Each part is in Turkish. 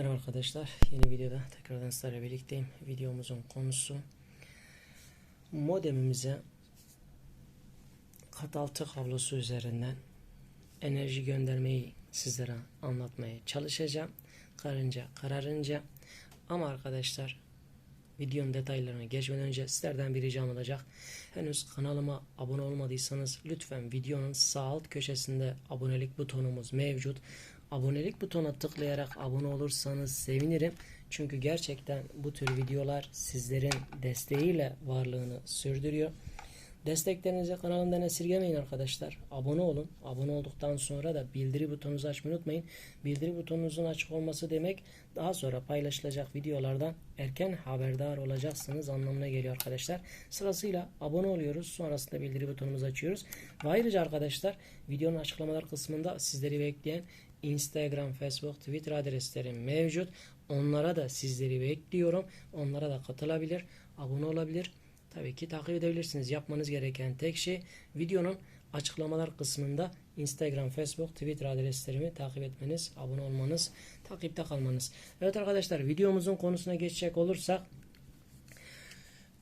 Merhaba arkadaşlar. Yeni videoda tekrardan sizlerle birlikteyim. Videomuzun konusu modemimize kat altı kablosu üzerinden enerji göndermeyi sizlere anlatmaya çalışacağım. Karınca kararınca ama arkadaşlar videonun detaylarına geçmeden önce sizlerden bir ricam olacak. Henüz kanalıma abone olmadıysanız lütfen videonun sağ alt köşesinde abonelik butonumuz mevcut. Abonelik butonuna tıklayarak abone olursanız sevinirim. Çünkü gerçekten bu tür videolar sizlerin desteğiyle varlığını sürdürüyor. Desteklerinizi kanalımdan esirgemeyin arkadaşlar. Abone olun. Abone olduktan sonra da bildiri butonunuzu açmayı unutmayın. Bildiri butonunuzun açık olması demek daha sonra paylaşılacak videolardan erken haberdar olacaksınız anlamına geliyor arkadaşlar. Sırasıyla abone oluyoruz. Sonrasında bildiri butonumuzu açıyoruz. Ve ayrıca arkadaşlar videonun açıklamalar kısmında sizleri bekleyen Instagram, Facebook, Twitter adreslerim mevcut. Onlara da sizleri bekliyorum. Onlara da katılabilir, abone olabilir. Tabii ki takip edebilirsiniz. Yapmanız gereken tek şey videonun açıklamalar kısmında Instagram, Facebook, Twitter adreslerimi takip etmeniz, abone olmanız, takipte kalmanız. Evet arkadaşlar videomuzun konusuna geçecek olursak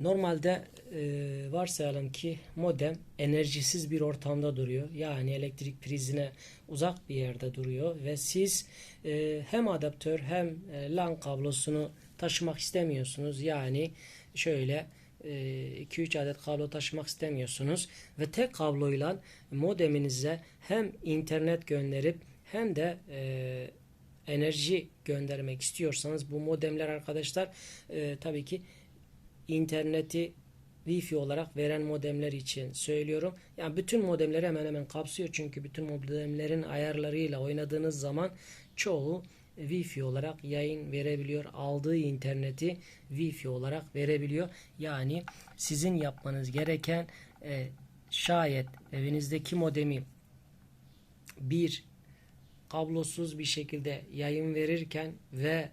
Normalde e, varsayalım ki modem enerjisiz bir ortamda duruyor. Yani elektrik prizine uzak bir yerde duruyor ve siz e, hem adaptör hem e, LAN kablosunu taşımak istemiyorsunuz. Yani şöyle 2-3 adet kablo taşımak istemiyorsunuz ve tek kabloyla modeminize hem internet gönderip hem de e, enerji göndermek istiyorsanız bu modemler arkadaşlar e, tabii ki interneti Wi-Fi olarak veren modemler için söylüyorum. Yani bütün modemleri hemen hemen kapsıyor. Çünkü bütün modemlerin ayarlarıyla oynadığınız zaman çoğu Wi-Fi olarak yayın verebiliyor. Aldığı interneti Wi-Fi olarak verebiliyor. Yani sizin yapmanız gereken e, şayet evinizdeki modemi bir kablosuz bir şekilde yayın verirken ve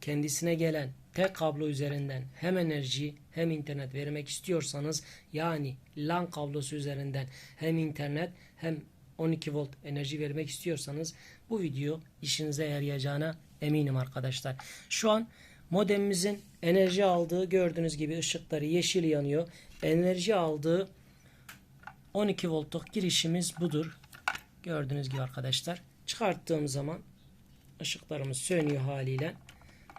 kendisine gelen tek kablo üzerinden hem enerji hem internet vermek istiyorsanız yani LAN kablosu üzerinden hem internet hem 12 volt enerji vermek istiyorsanız bu video işinize yarayacağına eminim arkadaşlar. Şu an modemimizin enerji aldığı gördüğünüz gibi ışıkları yeşil yanıyor. Enerji aldığı 12 voltluk girişimiz budur. Gördüğünüz gibi arkadaşlar. Çıkarttığım zaman ışıklarımız sönüyor haliyle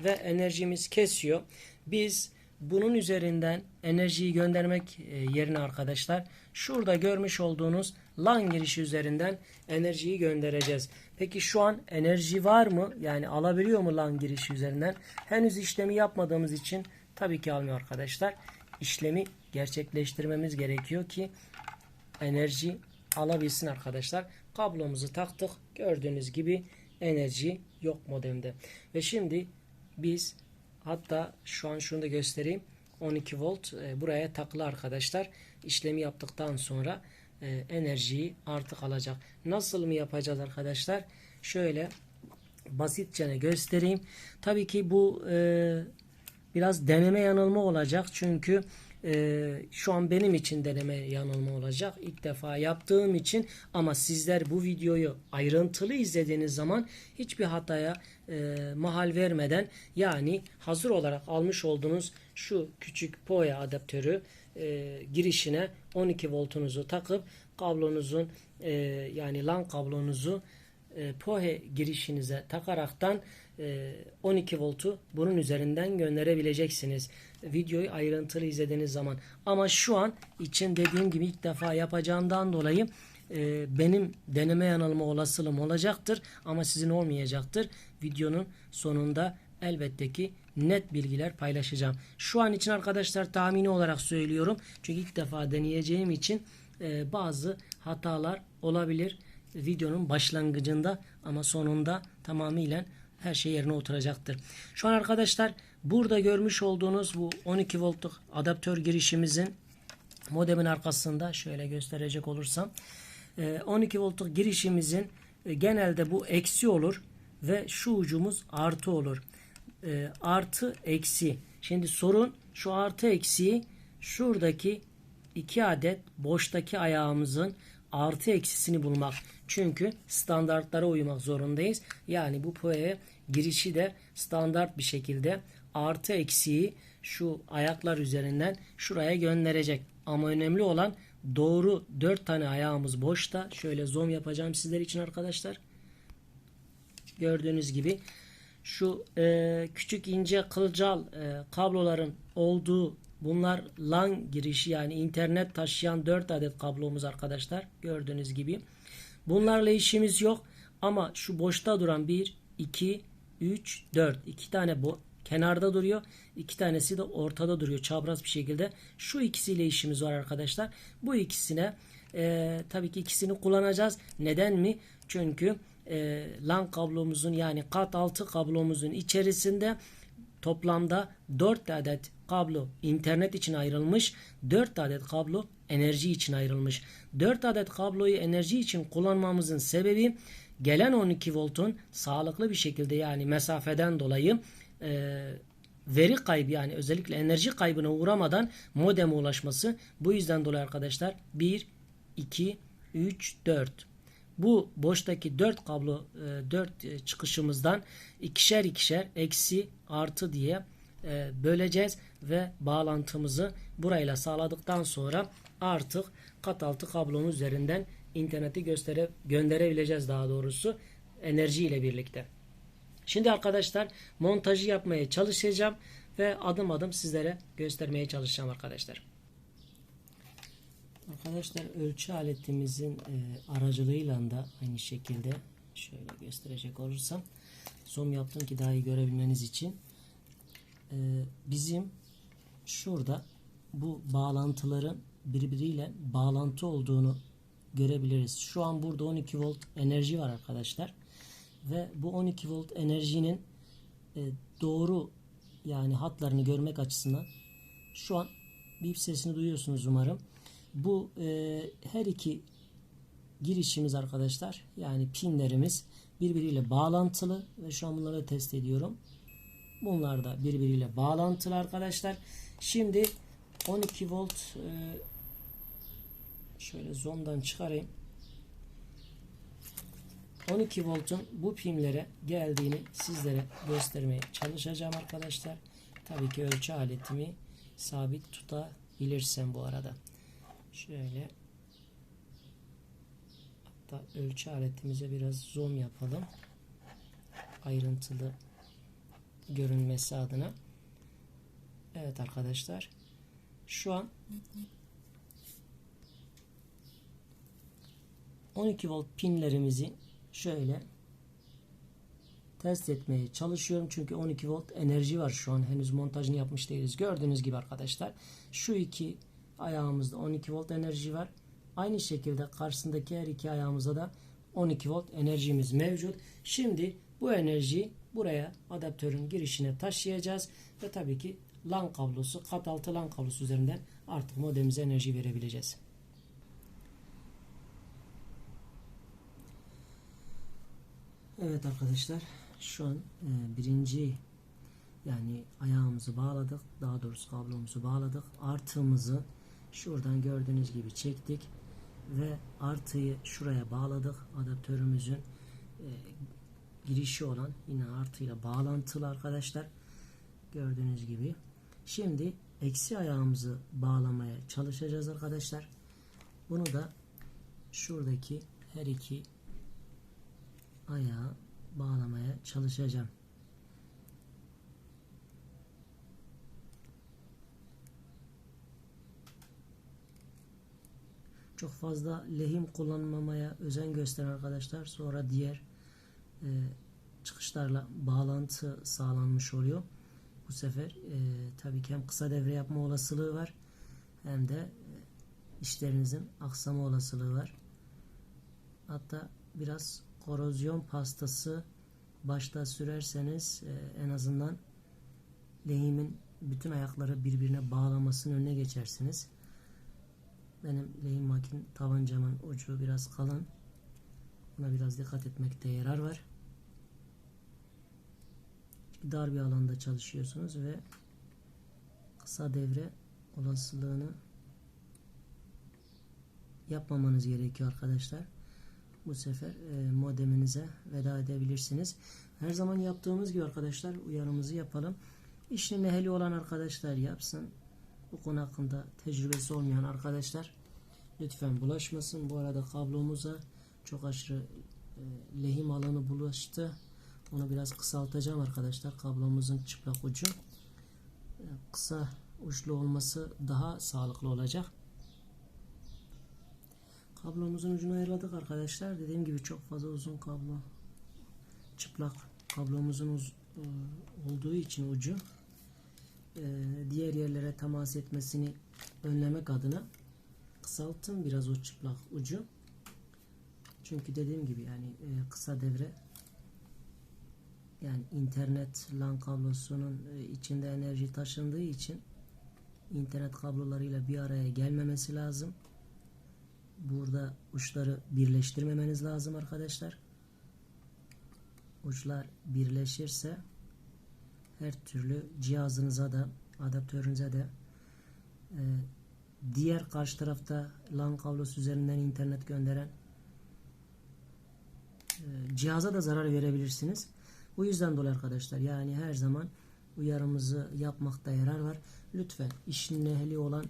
ve enerjimiz kesiyor. Biz bunun üzerinden enerjiyi göndermek e, yerine arkadaşlar şurada görmüş olduğunuz LAN girişi üzerinden enerjiyi göndereceğiz. Peki şu an enerji var mı? Yani alabiliyor mu LAN girişi üzerinden? Henüz işlemi yapmadığımız için tabii ki almıyor arkadaşlar. İşlemi gerçekleştirmemiz gerekiyor ki enerji alabilsin arkadaşlar. Kablomuzu taktık. Gördüğünüz gibi enerji yok modemde. Ve şimdi biz hatta şu an şunu da göstereyim. 12 volt e, buraya takılı arkadaşlar. İşlemi yaptıktan sonra e, enerjiyi artık alacak. Nasıl mı yapacağız arkadaşlar? Şöyle basitçe göstereyim. Tabii ki bu e, biraz deneme yanılma olacak. Çünkü e, şu an benim için deneme yanılma olacak. İlk defa yaptığım için ama sizler bu videoyu ayrıntılı izlediğiniz zaman hiçbir hataya e, mahal vermeden yani hazır olarak almış olduğunuz şu küçük POE adaptörü e, girişine 12 voltunuzu takıp kablonuzun e, yani LAN kablonuzu e, POHE girişinize takaraktan 12 voltu bunun üzerinden gönderebileceksiniz. Videoyu ayrıntılı izlediğiniz zaman. Ama şu an için dediğim gibi ilk defa yapacağımdan dolayı e, benim deneme yanılma olasılığım olacaktır. Ama sizin olmayacaktır. Videonun sonunda elbette ki net bilgiler paylaşacağım. Şu an için arkadaşlar tahmini olarak söylüyorum. Çünkü ilk defa deneyeceğim için e, bazı hatalar olabilir videonun başlangıcında ama sonunda tamamıyla her şey yerine oturacaktır. Şu an arkadaşlar burada görmüş olduğunuz bu 12 voltluk adaptör girişimizin modemin arkasında şöyle gösterecek olursam 12 e, voltluk girişimizin e, genelde bu eksi olur ve şu ucumuz artı olur. E, artı eksi. Şimdi sorun şu artı eksiyi şuradaki iki adet boştaki ayağımızın artı eksisini bulmak. Çünkü standartlara uymak zorundayız. Yani bu POE'ye girişi de standart bir şekilde artı eksiği şu ayaklar üzerinden şuraya gönderecek. Ama önemli olan doğru 4 tane ayağımız boşta. Şöyle zoom yapacağım sizler için arkadaşlar. Gördüğünüz gibi şu e, küçük ince kılcal e, kabloların olduğu bunlar LAN girişi yani internet taşıyan 4 adet kablomuz arkadaşlar. Gördüğünüz gibi. Bunlarla işimiz yok ama şu boşta duran 1, 2, 3, 4 iki tane bu kenarda duruyor. iki tanesi de ortada duruyor çapraz bir şekilde. Şu ikisiyle işimiz var arkadaşlar. Bu ikisine e, tabii ki ikisini kullanacağız. Neden mi? Çünkü e, LAN kablomuzun yani kat altı kablomuzun içerisinde toplamda 4 adet kablo internet için ayrılmış, 4 adet kablo enerji için ayrılmış. 4 adet kabloyu enerji için kullanmamızın sebebi gelen 12 voltun sağlıklı bir şekilde yani mesafeden dolayı e, veri kaybı yani özellikle enerji kaybına uğramadan modeme ulaşması. Bu yüzden dolayı arkadaşlar 1, 2, 3, 4 bu boştaki 4 kablo 4 çıkışımızdan ikişer ikişer eksi artı diye e, böleceğiz ve bağlantımızı burayla sağladıktan sonra artık kat altı kablomuz üzerinden interneti göstere gönderebileceğiz daha doğrusu enerji ile birlikte. Şimdi arkadaşlar montajı yapmaya çalışacağım ve adım adım sizlere göstermeye çalışacağım arkadaşlar. Arkadaşlar ölçü aletimizin e, aracılığıyla da aynı şekilde şöyle gösterecek olursam zoom yaptım ki daha iyi görebilmeniz için e, bizim şurada bu bağlantıların birbiriyle bağlantı olduğunu görebiliriz. Şu an burada 12 volt enerji var arkadaşlar. Ve bu 12 volt enerjinin e, doğru yani hatlarını görmek açısından şu an bip sesini duyuyorsunuz umarım. Bu e, her iki girişimiz arkadaşlar yani pinlerimiz birbiriyle bağlantılı ve şu an bunları test ediyorum. Bunlar da birbiriyle bağlantılı arkadaşlar. Şimdi 12 volt e, şöyle zondan çıkarayım. 12 voltun bu pimlere geldiğini sizlere göstermeye çalışacağım arkadaşlar. Tabii ki ölçü aletimi sabit tutabilirsem bu arada. Şöyle hatta ölçü aletimize biraz zoom yapalım. Ayrıntılı görünmesi adına. Evet arkadaşlar. Şu an 12 volt pinlerimizi şöyle test etmeye çalışıyorum. Çünkü 12 volt enerji var şu an. Henüz montajını yapmış değiliz. Gördüğünüz gibi arkadaşlar. Şu iki ayağımızda 12 volt enerji var. Aynı şekilde karşısındaki her iki ayağımızda da 12 volt enerjimiz mevcut. Şimdi bu enerjiyi buraya adaptörün girişine taşıyacağız ve tabii ki LAN kablosu, kat altı LAN kablosu üzerinden artık modemize enerji verebileceğiz. Evet arkadaşlar şu an e, birinci yani ayağımızı bağladık. Daha doğrusu kablomuzu bağladık. Artığımızı şuradan gördüğünüz gibi çektik ve artıyı şuraya bağladık. Adaptörümüzün e, girişi olan yine artıyla bağlantılı arkadaşlar. Gördüğünüz gibi. Şimdi eksi ayağımızı bağlamaya çalışacağız arkadaşlar. Bunu da şuradaki her iki ayağı bağlamaya çalışacağım. Çok fazla lehim kullanmamaya özen gösteren arkadaşlar sonra diğer e, çıkışlarla bağlantı sağlanmış oluyor. Bu sefer e, tabii ki hem kısa devre yapma olasılığı var hem de e, işlerinizin aksama olasılığı var. Hatta biraz korozyon pastası başta sürerseniz e, en azından lehimin bütün ayakları birbirine bağlamasının önüne geçersiniz. Benim lehim makin tabancamın ucu biraz kalın. Buna biraz dikkat etmekte yarar var. Dar bir alanda çalışıyorsunuz ve kısa devre olasılığını yapmamanız gerekiyor arkadaşlar. Bu sefer e, modeminize veda edebilirsiniz. Her zaman yaptığımız gibi arkadaşlar uyarımızı yapalım. İşinin ehli olan arkadaşlar yapsın. Bu konu hakkında tecrübesi olmayan arkadaşlar lütfen bulaşmasın. Bu arada kablomuza çok aşırı e, lehim alanı bulaştı. Onu biraz kısaltacağım arkadaşlar. Kablomuzun çıplak ucu e, kısa uçlu olması daha sağlıklı olacak. Kablomuzun ucunu ayarladık arkadaşlar. Dediğim gibi çok fazla uzun kablo çıplak kablomuzun uz, e, olduğu için ucu diğer yerlere temas etmesini önlemek adına kısalttım biraz o çıplak ucu. Çünkü dediğim gibi yani e, kısa devre yani internet LAN kablosunun e, içinde enerji taşındığı için internet kablolarıyla bir araya gelmemesi lazım. Burada uçları birleştirmemeniz lazım arkadaşlar. Uçlar birleşirse her türlü cihazınıza da adaptörünüze de e, diğer karşı tarafta LAN kablosu üzerinden internet gönderen e, cihaza da zarar verebilirsiniz. Bu yüzden dolayı arkadaşlar yani her zaman uyarımızı yapmakta yarar var. Lütfen işin ehli olan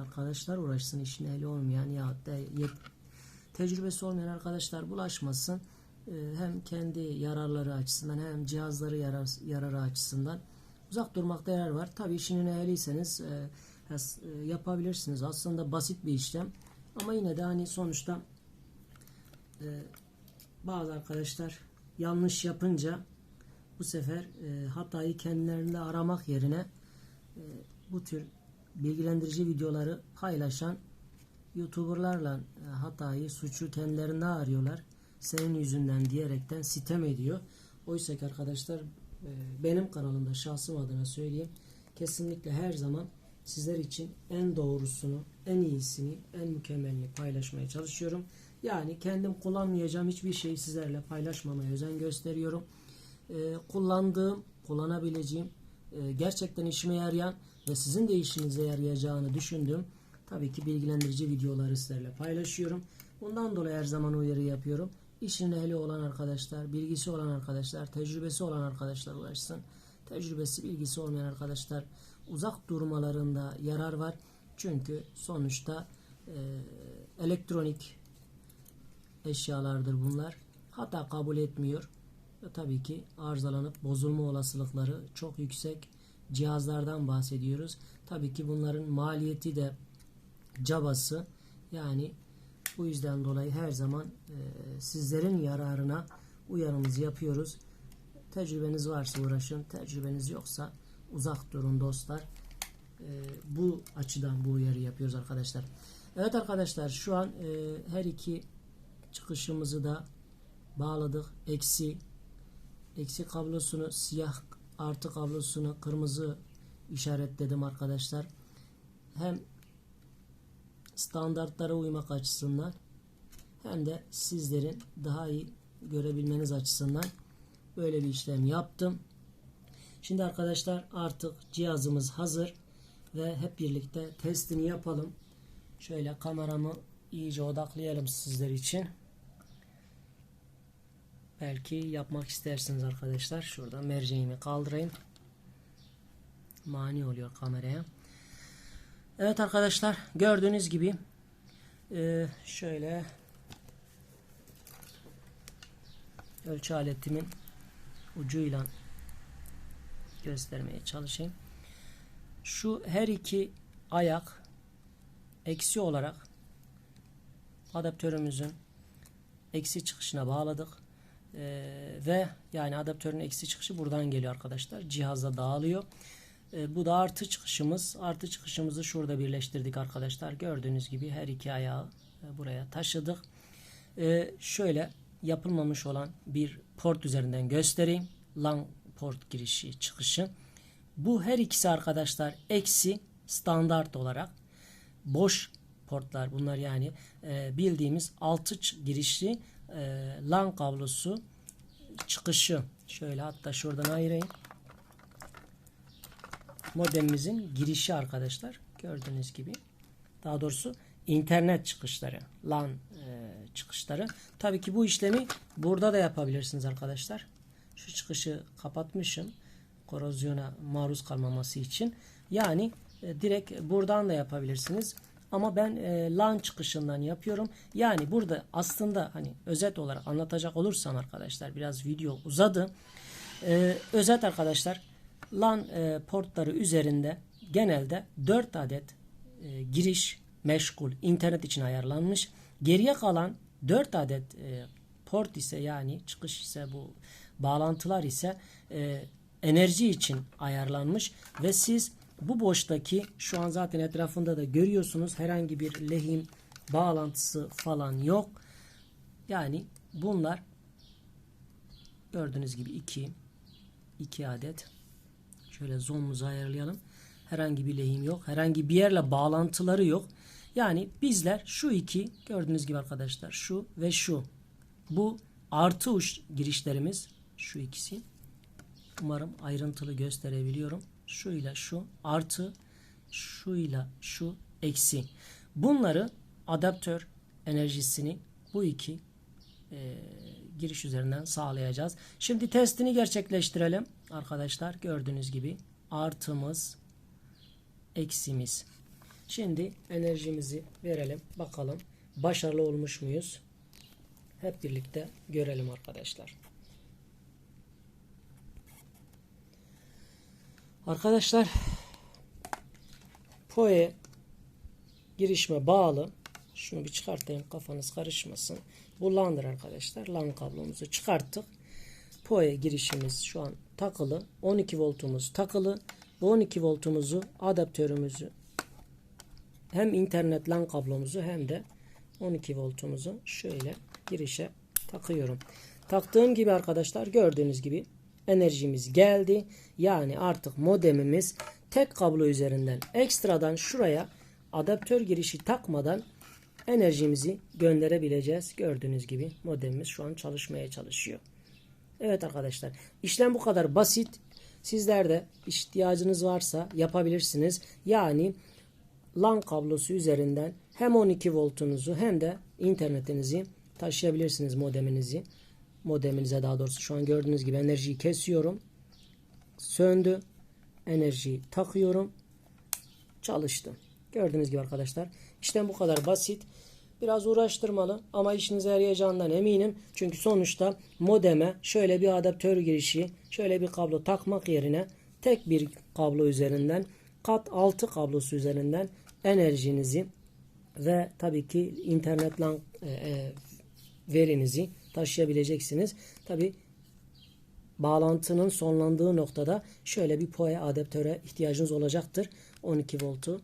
arkadaşlar uğraşsın. işin ehli olmayan ya da tecrübesi olmayan arkadaşlar bulaşmasın. Ee, hem kendi yararları açısından hem cihazları yarar, yararı açısından uzak durmakta yarar var. Tabii işinin ehliyseniz e, e, yapabilirsiniz. Aslında basit bir işlem. Ama yine de hani sonuçta e, bazı arkadaşlar yanlış yapınca bu sefer hatayı kendilerinde aramak yerine bu tür bilgilendirici videoları paylaşan YouTuber'larla hatayı, suçu kendilerinde arıyorlar. Senin yüzünden diyerekten sitem ediyor. Oysa ki arkadaşlar e, benim kanalımda şahsım adına söyleyeyim. Kesinlikle her zaman sizler için en doğrusunu, en iyisini, en mükemmelini paylaşmaya çalışıyorum. Yani kendim kullanmayacağım hiçbir şeyi sizlerle paylaşmamaya özen gösteriyorum. Ee, kullandığım, kullanabileceğim, e, gerçekten işime yarayan ve sizin de işinize yarayacağını düşündüğüm tabii ki bilgilendirici videoları sizlerle paylaşıyorum. Bundan dolayı her zaman uyarı yapıyorum. İşin ehli olan arkadaşlar, bilgisi olan arkadaşlar, tecrübesi olan arkadaşlar ulaşsın. Tecrübesi, bilgisi olmayan arkadaşlar uzak durmalarında yarar var. Çünkü sonuçta e, elektronik eşyalardır bunlar. Hata kabul etmiyor. Ve tabii ki arızalanıp bozulma olasılıkları çok yüksek cihazlardan bahsediyoruz. Tabii ki bunların maliyeti de cabası. Yani bu yüzden dolayı her zaman e, sizlerin yararına uyarımızı yapıyoruz. Tecrübeniz varsa uğraşın. Tecrübeniz yoksa uzak durun dostlar. E, bu açıdan bu uyarı yapıyoruz arkadaşlar. Evet arkadaşlar şu an e, her iki çıkışımızı da bağladık. Eksi eksi kablosunu siyah artı kablosunu kırmızı işaretledim arkadaşlar. Hem standartlara uymak açısından hem de sizlerin daha iyi görebilmeniz açısından böyle bir işlem yaptım. Şimdi arkadaşlar artık cihazımız hazır ve hep birlikte testini yapalım. Şöyle kameramı iyice odaklayalım sizler için. Belki yapmak istersiniz arkadaşlar. Şurada merceğimi kaldırayım. Mani oluyor kameraya. Evet arkadaşlar gördüğünüz gibi e, şöyle ölçü aletimin ucuyla göstermeye çalışayım. Şu her iki ayak eksi olarak adaptörümüzün eksi çıkışına bağladık. Ee, ve yani adaptörün eksi çıkışı buradan geliyor arkadaşlar. Cihazda dağılıyor. Ee, bu da artı çıkışımız. Artı çıkışımızı şurada birleştirdik arkadaşlar. Gördüğünüz gibi her iki ayağı e, buraya taşıdık. Ee, şöyle yapılmamış olan bir port üzerinden göstereyim. LAN port girişi çıkışı. Bu her ikisi arkadaşlar eksi standart olarak boş portlar bunlar yani e, bildiğimiz altı girişli e, LAN kablosu çıkışı şöyle hatta şuradan ayırayım modemimizin girişi arkadaşlar gördüğünüz gibi daha doğrusu internet çıkışları, LAN e, çıkışları. Tabii ki bu işlemi burada da yapabilirsiniz arkadaşlar. Şu çıkışı kapatmışım. Korozyona maruz kalmaması için. Yani e, direkt buradan da yapabilirsiniz. Ama ben e, LAN çıkışından yapıyorum. Yani burada aslında hani özet olarak anlatacak olursam arkadaşlar biraz video uzadı. E, özet arkadaşlar LAN e, portları üzerinde genelde 4 adet e, giriş meşgul internet için ayarlanmış. Geriye kalan 4 adet e, port ise yani çıkış ise bu bağlantılar ise enerji için ayarlanmış ve siz bu boştaki şu an zaten etrafında da görüyorsunuz herhangi bir lehim bağlantısı falan yok. Yani bunlar gördüğünüz gibi 2 2 adet şöyle zoom'umuzu ayarlayalım. Herhangi bir lehim yok. Herhangi bir yerle bağlantıları yok. Yani bizler şu iki gördüğünüz gibi arkadaşlar şu ve şu bu artı uç girişlerimiz şu ikisi. Umarım ayrıntılı gösterebiliyorum. Şu ile şu artı şu ile şu eksi. Bunları adaptör enerjisini bu iki e, giriş üzerinden sağlayacağız. Şimdi testini gerçekleştirelim. Arkadaşlar gördüğünüz gibi artımız eksimiz. Şimdi enerjimizi verelim. Bakalım başarılı olmuş muyuz? Hep birlikte görelim arkadaşlar. Arkadaşlar POE girişime bağlı. Şunu bir çıkartayım kafanız karışmasın. Bu LAN'dır arkadaşlar. LAN kablomuzu çıkarttık. POE girişimiz şu an takılı. 12 voltumuz takılı. Bu 12 voltumuzu adaptörümüzü hem internet LAN kablomuzu hem de 12 voltumuzu şöyle girişe takıyorum. Taktığım gibi arkadaşlar gördüğünüz gibi enerjimiz geldi. Yani artık modemimiz tek kablo üzerinden ekstradan şuraya adaptör girişi takmadan enerjimizi gönderebileceğiz. Gördüğünüz gibi modemimiz şu an çalışmaya çalışıyor. Evet arkadaşlar işlem bu kadar basit. Sizler de ihtiyacınız varsa yapabilirsiniz. Yani LAN kablosu üzerinden hem 12 voltunuzu hem de internetinizi taşıyabilirsiniz modeminizi. Modeminize daha doğrusu şu an gördüğünüz gibi enerjiyi kesiyorum. Söndü. Enerjiyi takıyorum. Çalıştı. Gördüğünüz gibi arkadaşlar. İşlem bu kadar basit. Biraz uğraştırmalı ama işinize yarayacağından eminim. Çünkü sonuçta modeme şöyle bir adaptör girişi, şöyle bir kablo takmak yerine tek bir kablo üzerinden kat 6 kablosu üzerinden enerjinizi ve tabii ki internet lan e, e, verinizi taşıyabileceksiniz. Tabii bağlantının sonlandığı noktada şöyle bir PoE adaptöre ihtiyacınız olacaktır. 12 voltu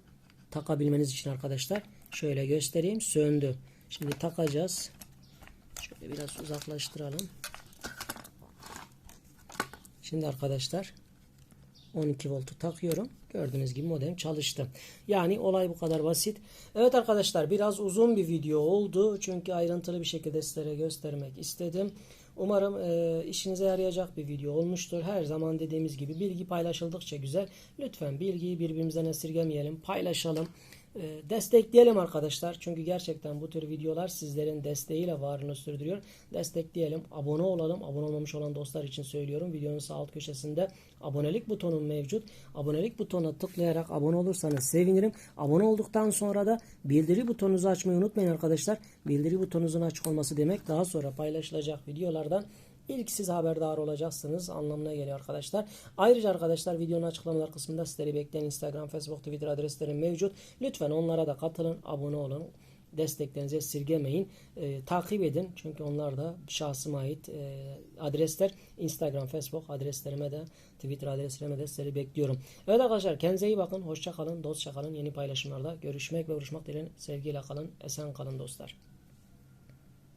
takabilmeniz için arkadaşlar. Şöyle göstereyim. Söndü. Şimdi takacağız. Şöyle biraz uzaklaştıralım. Şimdi arkadaşlar 12 voltu takıyorum. Gördüğünüz gibi modem çalıştı. Yani olay bu kadar basit. Evet arkadaşlar biraz uzun bir video oldu. Çünkü ayrıntılı bir şekilde sizlere göstermek istedim. Umarım e, işinize yarayacak bir video olmuştur. Her zaman dediğimiz gibi bilgi paylaşıldıkça güzel. Lütfen bilgiyi birbirimizden esirgemeyelim. Paylaşalım. E, destekleyelim arkadaşlar. Çünkü gerçekten bu tür videolar sizlerin desteğiyle varlığını sürdürüyor. Destekleyelim. Abone olalım. Abone olmamış olan dostlar için söylüyorum. Videonun sağ alt köşesinde abonelik butonu mevcut. Abonelik butonuna tıklayarak abone olursanız sevinirim. Abone olduktan sonra da bildiri butonunuzu açmayı unutmayın arkadaşlar. Bildiri butonunuzun açık olması demek daha sonra paylaşılacak videolardan İlk siz haberdar olacaksınız anlamına geliyor arkadaşlar. Ayrıca arkadaşlar videonun açıklamalar kısmında sizleri bekleyen Instagram, Facebook, Twitter adreslerim mevcut. Lütfen onlara da katılın, abone olun. Desteklerinizi esirgemeyin. E, takip edin. Çünkü onlar da şahsıma ait e, adresler. Instagram, Facebook adreslerime de Twitter adreslerime de sizleri bekliyorum. Evet arkadaşlar kendinize iyi bakın. Hoşça kalın, dostça. Yeni paylaşımlarda görüşmek ve uğraşmak dileğiyle sevgiyle kalın. Esen kalın dostlar.